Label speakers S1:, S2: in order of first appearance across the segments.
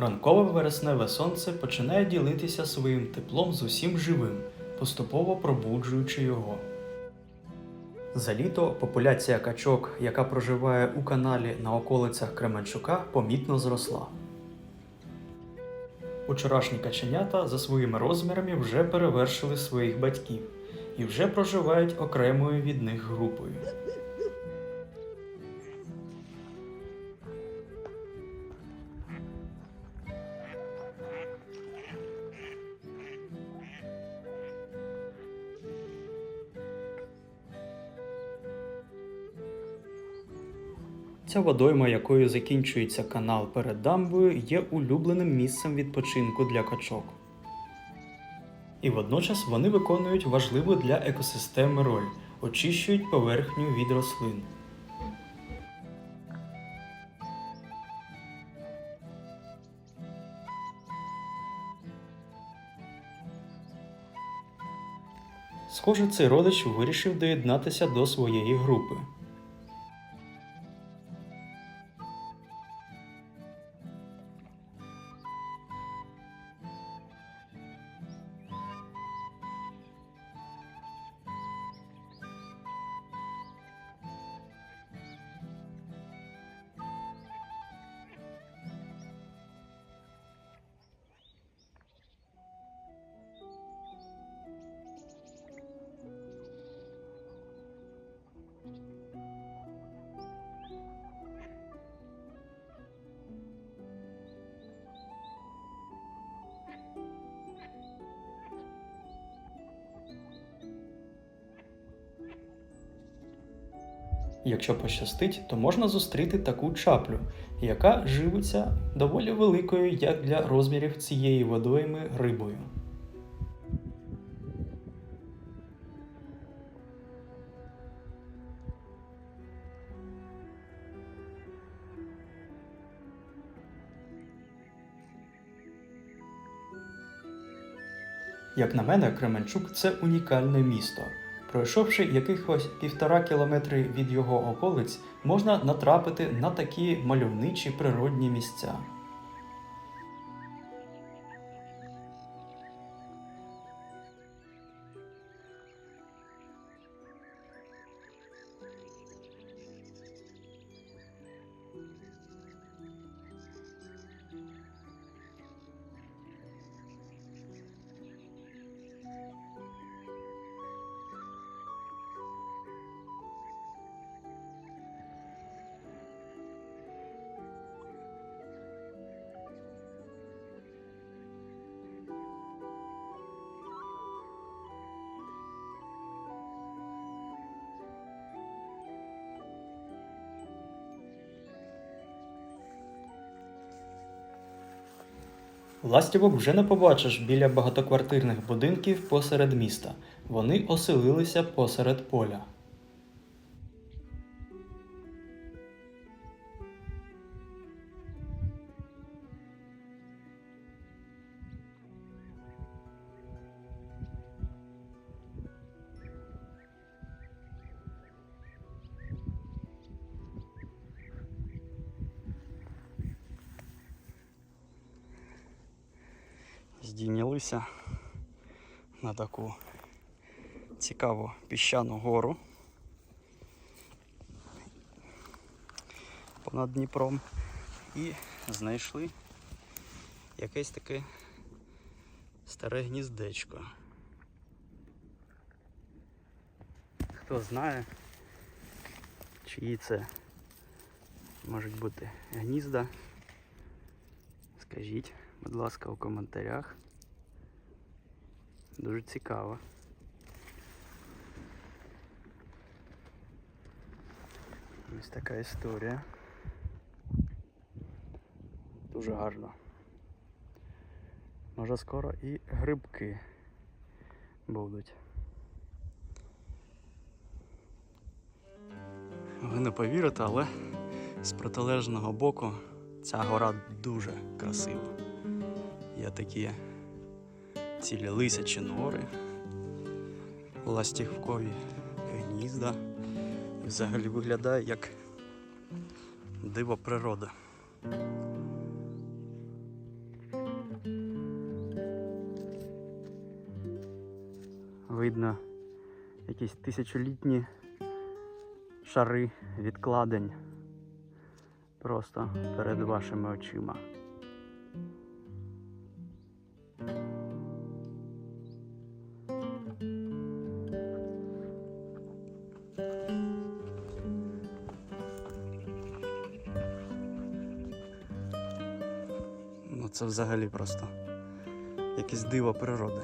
S1: Ранкове вересневе сонце починає ділитися своїм теплом з усім живим, поступово пробуджуючи його. За літо популяція качок, яка проживає у каналі на околицях Кременчука, помітно зросла. Учорашні каченята за своїми розмірами вже перевершили своїх батьків і вже проживають окремою від них групою. Ця водойма, якою закінчується канал перед дамбою, є улюбленим місцем відпочинку для качок. І водночас вони виконують важливу для екосистеми роль, очищують поверхню від рослин. Схоже, цей родич вирішив доєднатися до своєї групи. Якщо пощастить, то можна зустріти таку чаплю, яка живиться доволі великою як для розмірів цієї водойми рибою. Як на мене, Кременчук це унікальне місто. Пройшовши якихось півтора кілометри від його околиць, можна натрапити на такі мальовничі природні місця. Ластівок вже не побачиш біля багатоквартирних будинків посеред міста. Вони оселилися посеред поля. Здійнялися на таку цікаву піщану гору понад Дніпром і знайшли якесь таке старе гніздечко. Хто знає, чиї це можуть бути гнізда, скажіть, будь ласка, у коментарях. Дуже цікаво. Ось така історія. Дуже гарно. Може скоро і грибки будуть. Ви не повірите, але з протилежного боку ця гора дуже красива. Є такі цілі лисячі нори, ластівкові гнізда і взагалі виглядає як диво природа. Видно якісь тисячолітні шари відкладень просто перед вашими очима. Це взагалі просто якесь диво природи.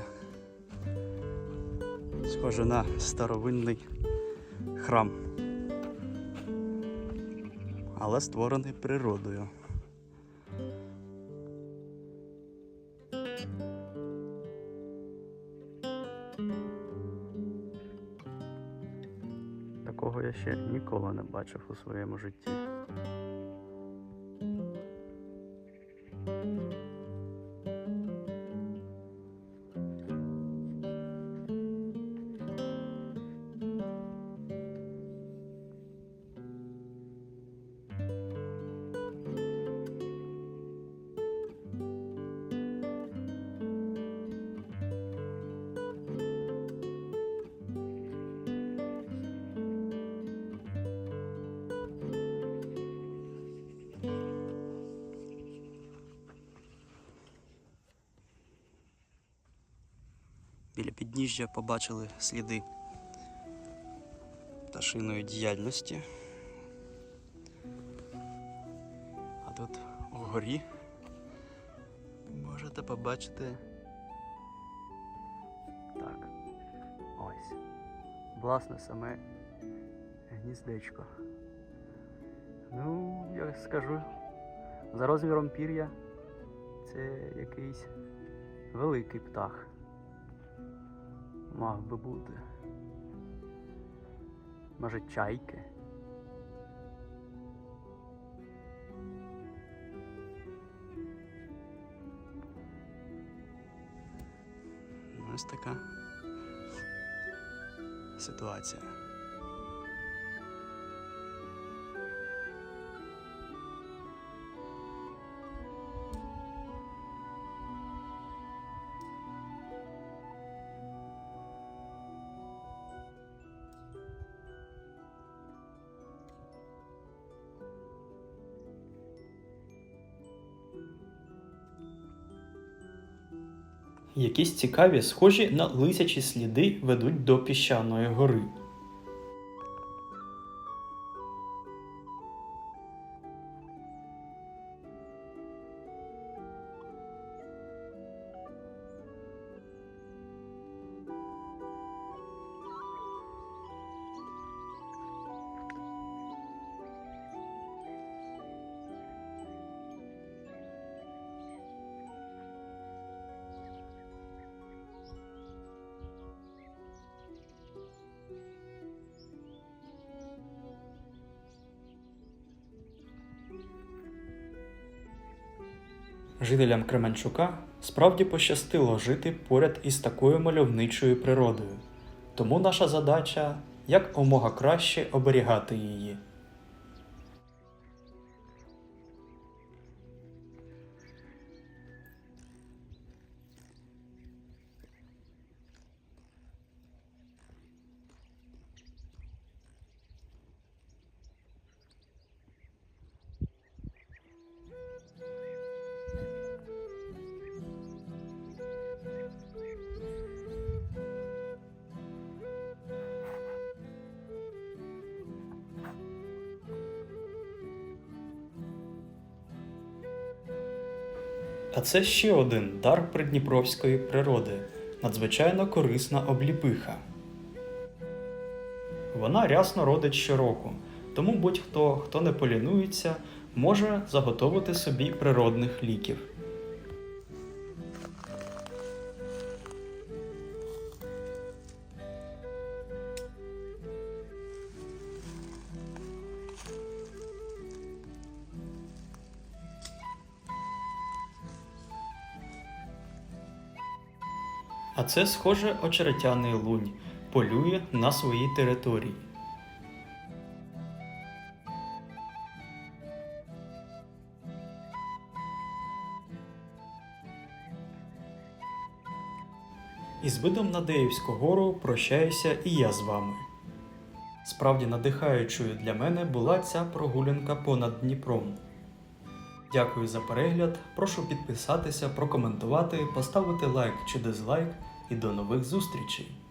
S1: Схоже на старовинний храм. Але створений природою. Такого я ще ніколи не бачив у своєму житті. Біля підніжжя побачили сліди пташиної діяльності. А тут вгорі можете побачити. Так. Ось. Власне саме гніздечко. Ну, я скажу, за розміром пір'я це якийсь великий птах мав би бути. Може, чайки? Ось така ситуація. Якісь цікаві, схожі на лисячі сліди ведуть до піщаної гори. Жителям Кременчука справді пощастило жити поряд із такою мальовничою природою. Тому наша задача якомога краще оберігати її. А це ще один дар придніпровської природи надзвичайно корисна обліпиха. Вона рясно родить щороку, тому будь-хто, хто не полінується, може заготовити собі природних ліків. А це, схоже, очеретяний лунь полює на своїй території. І з видом на Деївську гору прощаюся і я з вами. Справді надихаючою для мене була ця прогулянка понад Дніпром. Дякую за перегляд. Прошу підписатися, прокоментувати, поставити лайк чи дизлайк і до нових зустрічей!